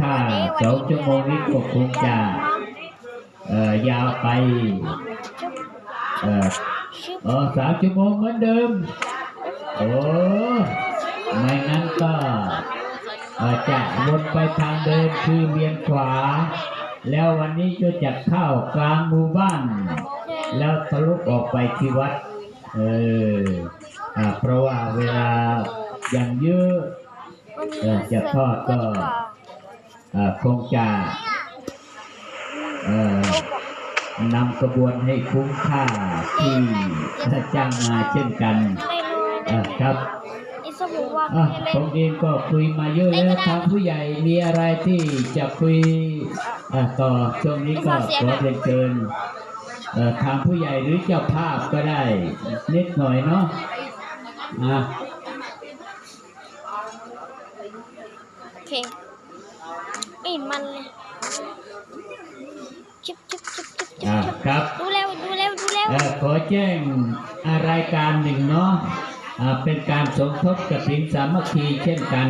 ถ้าสองชั่วโมงนี้ก็คงจะยาวไปเออสามชั่วโมงเหมือนเดิม โอ้ไม่งั้นก็จะวนไปทางเดิมคือเวียนขวา แล้ววันนี้ก็จะเข้ากลางหมู่บ้าน แล้วทะลุออกไปที่วัด เอออ่าเพราะว่าเวลาอย่างเยอะ เออจะทอดก็อ่าคงจะเอ่อนำกระบวนให้คุ้มค่าที่จ้างมาเช่นกันไม่รู้เอ่อครับอิสมุว่าอะไม่ผเล่นมเองก็คุยมาเยอะแล้วทางผู้ใหญ่มีอะไรที่จะคุยอะต่อช่วงนี้ก็ขอเรียนเชิญเอ่อทางผู้ใหญ่หรือเจ้าภาพก็ได้นิดหน่อยเนาะอะ โอเคไม่เห็ นมันเลยชิบชิบชิบชิบชิบอะชิบครับ ดูเร็วดูเร็วดูเร็วเอ่อขอแจ้งอ่ารายการหนึ่งเนาะอ่าเป็นการสมทบกับถินสามัคคีเช่นกัน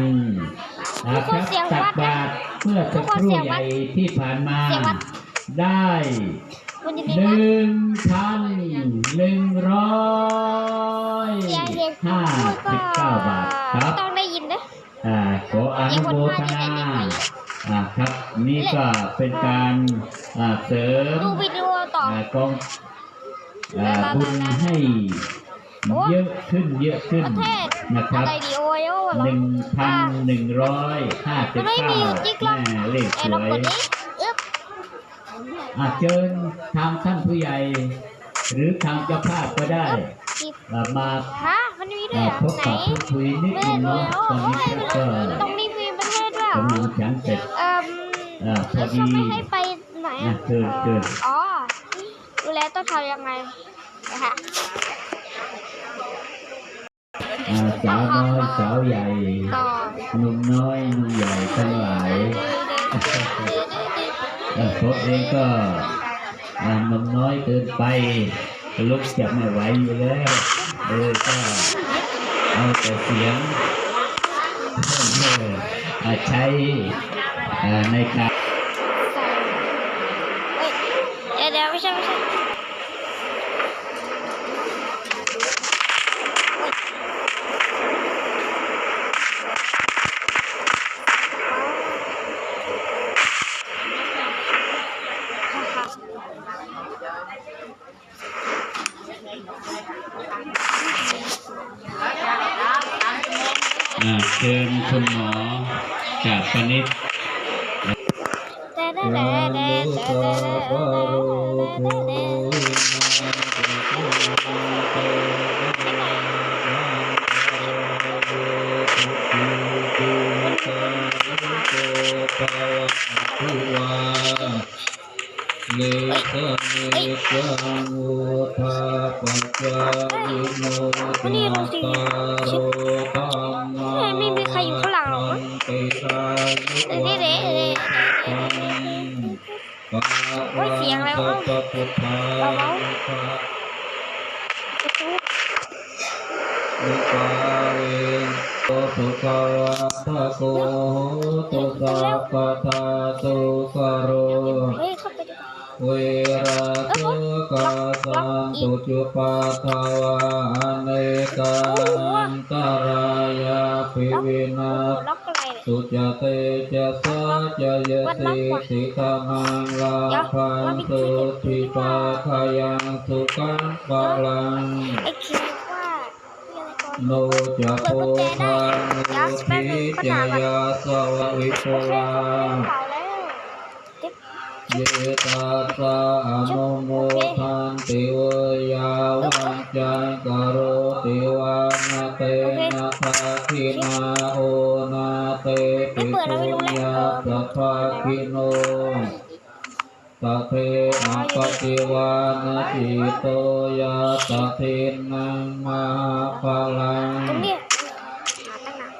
อ่าครับตักบาตรเมื่อสักครู่ใหญ่ที่ผ่านมาได้มันจะหดีว่านึ่งพันหนึ่งร้อยเสียงเด็กห้าพูดก็สิบเก้าบาทครับ ต้องได้ยินนะอ่าข ออนุโมทนาอ่าครับนี่ก็เป็นการอ่าเสริมดูวิดีโอต่ออ่ากองอ่าบุญให้เยอะขึ้นเยอะขึ้นประเทศนะครับอะไรดีโอโย่เหรอหนึ่งพันหนึ่งร้อยห้าสิบมันไม่มีเก้าอยู่จิ๊กหรอกแม่เลขไอ้สลองวกยดนี้อึ๊บอ่าเชิญทางท่านผู้ใหญ่ หรือทางเจ้าภาพก็ได้จิบอ่ามาฮะมันมีด้วยอ่าเหรอพบไหนกับพูดคุยนิดไม่นึได้งดูเนาะแล้วตอนโอ้นี้ยก็ต้ องมีฟิล์มประเทศด้วยเหรอกำลังฉันเสร็จเอ่มอ่าพอดีเขาไม่ให้ไปไหนอะเชิญเชิญอ๋อดูแลต้องทำยังไงนะคะสาวน้อยสาวใหญ่หนุ่มน้อยหนุ่มใหญ่ทั้งหลายเอ่อผมเองก็หนุ่มน้อยเกินไปลุกจะไม่ไหวอยู่แล้วเออก็เอาแต่เสียงเอออ่า ใช้ในการ เฮ้ยเดี๋ยวเดี๋ยวไม่ใช่ไม่ใช่ อ่า เชิญคุณหมอจากปนิตแต่แต่แต่แต่แต่แต่เลสเนจังวุธาปัจจายิโนตาโรธรรมะ ไม่มีใครอยู่ข้างหลังหรอกมั้งเดี๋ยวเดี๋ยวเดี๋ยวเดี๋ยวปะเฮ้ยเสียงอะไรวะสัพพุทธาเบาภะปรตูนิปาเวโตะทะโกตุสัพพะทาตุสโรเฮ้ยเว่าเวราตุกาสันตุจุปัฏฐาวะอเนกา สุจเตจะสาจะยติสิกามังลาภันตุทิปาคายังสุขังปะลังไอ้คิดว่ามีอะไรก่อนโนจะโพธังโนทิจยาสวะวิโปลาเปล่าแล้วติ๊บเยตัสสะอนุโมทันติเวาสัพพะคิโนสัพเพอปฏิวานาจิโตยาตถินังมหาภลังตรงเนี้ยหาตั้งนาน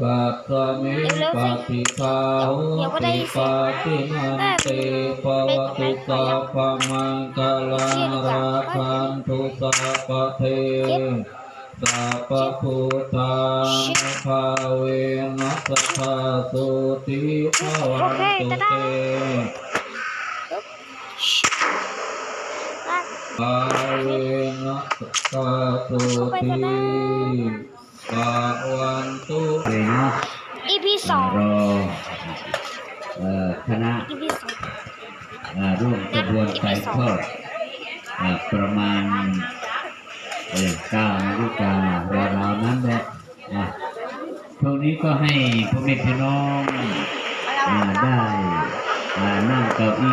กัตสมิปฏิภาหุติปาตินันติปวตุสัพพมังคลังราคันตุสัพพเท สัพพพุทธานุภาเวนัสสะสุติภวันตุเตอะภาเวนัสสะสุติภวันตุเลยเนาะ EP สองรอเอ่อคณะ EP สองอ่าร่วมกระบวนการทอดอ่าประมาณ เอ่อเก้านาฬิการาวๆนั้นแหละอะช่วงนี้ก็ให้พ่อแม่พี่น้องได้นั่งเก้าอี้